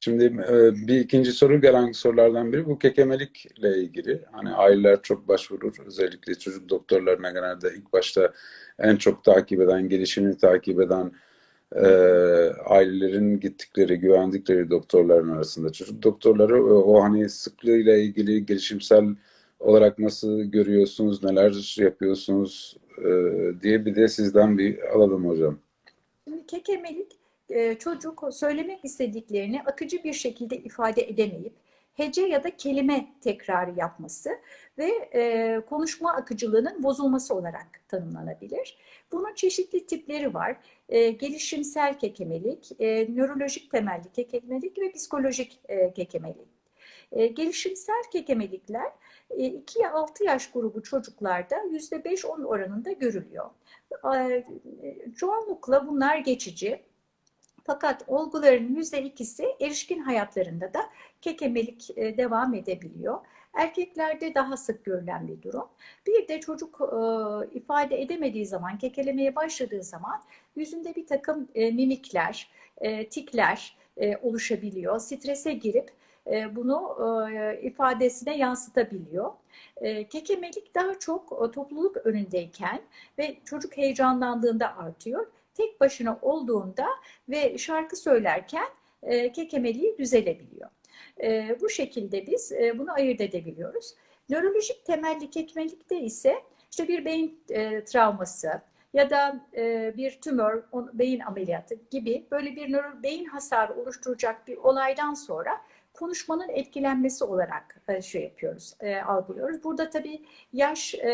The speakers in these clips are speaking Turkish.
Şimdi e, bir ikinci soru gelen sorulardan biri bu kekemelikle ilgili. Hani aileler çok başvurur. Özellikle çocuk doktorlarına genelde ilk başta en çok takip eden, gelişimini takip eden e, ailelerin gittikleri, güvendikleri doktorların arasında. Çocuk doktorları o, o hani sıklığıyla ilgili gelişimsel olarak nasıl görüyorsunuz, neler yapıyorsunuz e, diye bir de sizden bir alalım hocam. Şimdi kekemelik e, çocuk söylemek istediklerini akıcı bir şekilde ifade edemeyip hece ya da kelime tekrarı yapması ve e, konuşma akıcılığının bozulması olarak tanımlanabilir. Bunun çeşitli tipleri var. E, gelişimsel kekemelik, e, nörolojik temelli kekemelik ve psikolojik e, kekemelik. E, gelişimsel kekemelikler 2 ya 6 yaş grubu çocuklarda %5-10 oranında görülüyor. E, çoğunlukla bunlar geçici fakat olguların yüzde ikisi erişkin hayatlarında da kekemelik e, devam edebiliyor. Erkeklerde daha sık görülen bir durum. Bir de çocuk e, ifade edemediği zaman, kekelemeye başladığı zaman yüzünde bir takım e, mimikler, e, tikler e, oluşabiliyor. Strese girip e, bunu e, ifadesine yansıtabiliyor. E, kekemelik daha çok topluluk önündeyken ve çocuk heyecanlandığında artıyor tek başına olduğunda ve şarkı söylerken e, kekemeliği düzelebiliyor. E, bu şekilde biz e, bunu ayırt edebiliyoruz. Nörolojik temelli kekemelikte ise işte bir beyin e, travması ya da e, bir tümör, beyin ameliyatı gibi böyle bir nöro, beyin hasarı oluşturacak bir olaydan sonra konuşmanın etkilenmesi olarak e, şey yapıyoruz, e, algılıyoruz. Burada tabii yaş e,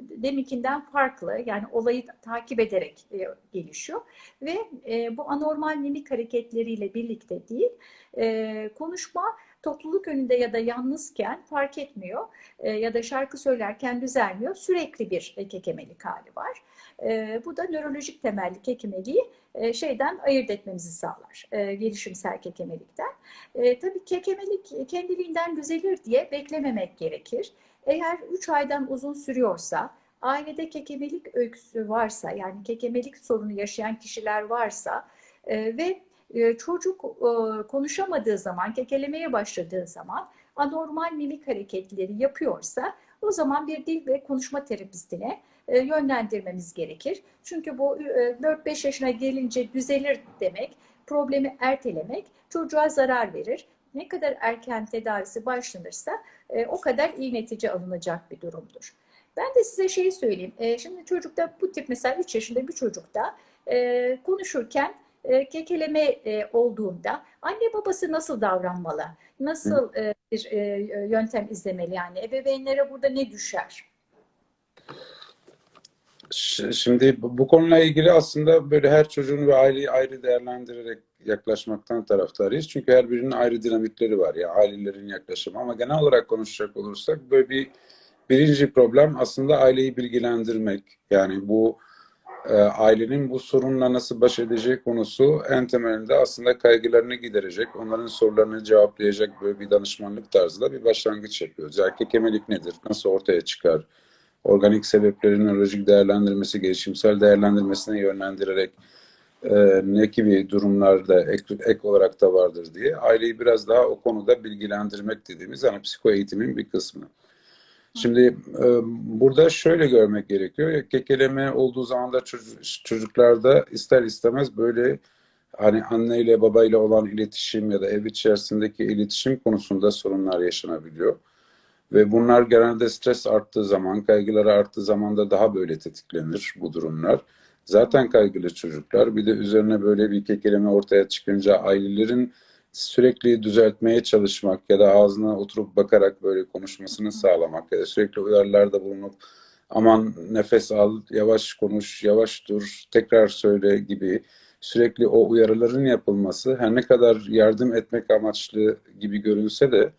deminkinden farklı, yani olayı takip ederek e, gelişiyor ve e, bu anormal mimik hareketleriyle birlikte değil, e, konuşma topluluk önünde ya da yalnızken fark etmiyor e, ya da şarkı söylerken düzelmiyor. Sürekli bir kekemelik hali var. E, bu da nörolojik temelli kekemeliği e, şeyden ayırt etmemizi sağlar. E, gelişimsel kekemelikten. E, tabii kekemelik kendiliğinden düzelir diye beklememek gerekir. Eğer 3 aydan uzun sürüyorsa, ailede kekemelik öyküsü varsa, yani kekemelik sorunu yaşayan kişiler varsa e, ve e, çocuk e, konuşamadığı zaman, kekelemeye başladığı zaman anormal mimik hareketleri yapıyorsa o zaman bir dil ve konuşma terapistine e, yönlendirmemiz gerekir. Çünkü bu 4-5 yaşına gelince düzelir demek, problemi ertelemek çocuğa zarar verir. Ne kadar erken tedavisi başlanırsa o kadar iyi netice alınacak bir durumdur. Ben de size şeyi söyleyeyim. Şimdi çocukta bu tip mesela 3 yaşında bir çocukta konuşurken e, kekeleme e, olduğunda anne babası nasıl davranmalı? Nasıl e, bir e, yöntem izlemeli yani? Ebeveynlere burada ne düşer? Şimdi bu konuyla ilgili aslında böyle her çocuğun ve aileyi ayrı değerlendirerek yaklaşmaktan taraftarıyız. Çünkü her birinin ayrı dinamikleri var ya ailelerin yaklaşımı ama genel olarak konuşacak olursak böyle bir birinci problem aslında aileyi bilgilendirmek. Yani bu e, ailenin bu sorunla nasıl baş edeceği konusu en temelinde aslında kaygılarını giderecek, onların sorularını cevaplayacak böyle bir danışmanlık tarzında bir başlangıç yapıyoruz. Erkek kemelik nedir? Nasıl ortaya çıkar? Organik sebeplerin nörolojik değerlendirmesi, gelişimsel değerlendirmesine yönlendirerek e, ne gibi durumlarda ek, ek olarak da vardır diye aileyi biraz daha o konuda bilgilendirmek dediğimiz yani psiko eğitimin bir kısmı. Şimdi e, burada şöyle görmek gerekiyor. Kekeleme olduğu zaman da çocuklarda ister istemez böyle hani anne ile baba ile olan iletişim ya da ev içerisindeki iletişim konusunda sorunlar yaşanabiliyor. Ve bunlar genelde stres arttığı zaman, kaygıları arttığı zaman da daha böyle tetiklenir bu durumlar. Zaten kaygılı çocuklar bir de üzerine böyle bir kekeleme ortaya çıkınca ailelerin sürekli düzeltmeye çalışmak ya da ağzına oturup bakarak böyle konuşmasını sağlamak ya da sürekli uyarılarda bulunup aman nefes al, yavaş konuş, yavaş dur, tekrar söyle gibi sürekli o uyarıların yapılması her ne kadar yardım etmek amaçlı gibi görünse de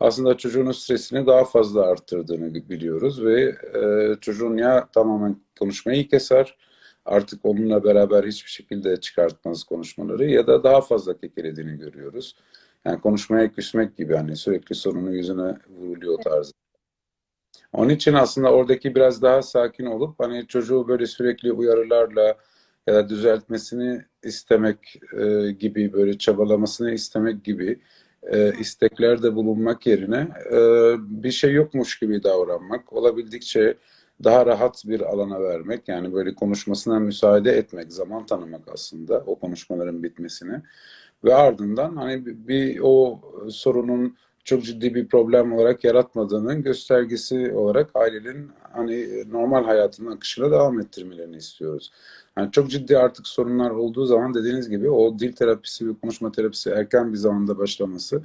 aslında çocuğun stresini daha fazla arttırdığını biliyoruz ve e, çocuğun ya tamamen konuşmayı keser artık onunla beraber hiçbir şekilde çıkartmaz konuşmaları ya da daha fazla kekelediğini görüyoruz. Yani konuşmaya küsmek gibi hani sürekli sorunu yüzüne vuruluyor tarzı. Onun için aslında oradaki biraz daha sakin olup hani çocuğu böyle sürekli uyarılarla ya da düzeltmesini istemek e, gibi böyle çabalamasını istemek gibi e, isteklerde bulunmak yerine e, bir şey yokmuş gibi davranmak, olabildiğince daha rahat bir alana vermek, yani böyle konuşmasına müsaade etmek, zaman tanımak aslında o konuşmaların bitmesine ve ardından hani bir, bir o sorunun çok ciddi bir problem olarak yaratmadığının göstergesi olarak ailenin hani normal hayatının akışına devam ettirmelerini istiyoruz. Yani çok ciddi artık sorunlar olduğu zaman dediğiniz gibi o dil terapisi ve konuşma terapisi erken bir zamanda başlaması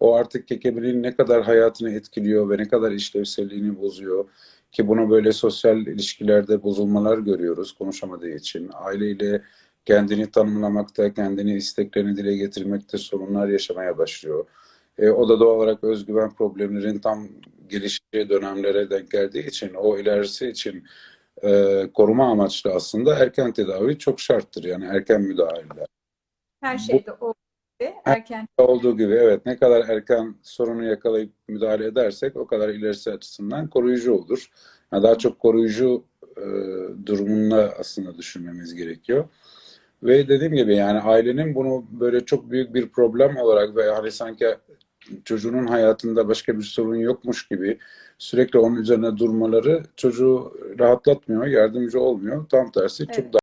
o artık kekemeliğin ne kadar hayatını etkiliyor ve ne kadar işlevselliğini bozuyor ki bunu böyle sosyal ilişkilerde bozulmalar görüyoruz konuşamadığı için. Aileyle kendini tanımlamakta, kendini isteklerini dile getirmekte sorunlar yaşamaya başlıyor. E, o da doğal olarak özgüven problemlerin tam gelişeceği dönemlere denk geldiği için o ilerisi için e, koruma amaçlı aslında erken tedavi çok şarttır. Yani erken müdahale. Her şeyde o erken Olduğu gibi evet ne kadar erken sorunu yakalayıp müdahale edersek o kadar ilerisi açısından koruyucu olur. Yani daha çok koruyucu e, durumunda aslında düşünmemiz gerekiyor. Ve dediğim gibi yani ailenin bunu böyle çok büyük bir problem olarak ve hani sanki çocuğunun hayatında başka bir sorun yokmuş gibi sürekli onun üzerine durmaları çocuğu rahatlatmıyor, yardımcı olmuyor. Tam tersi çok Evet. daha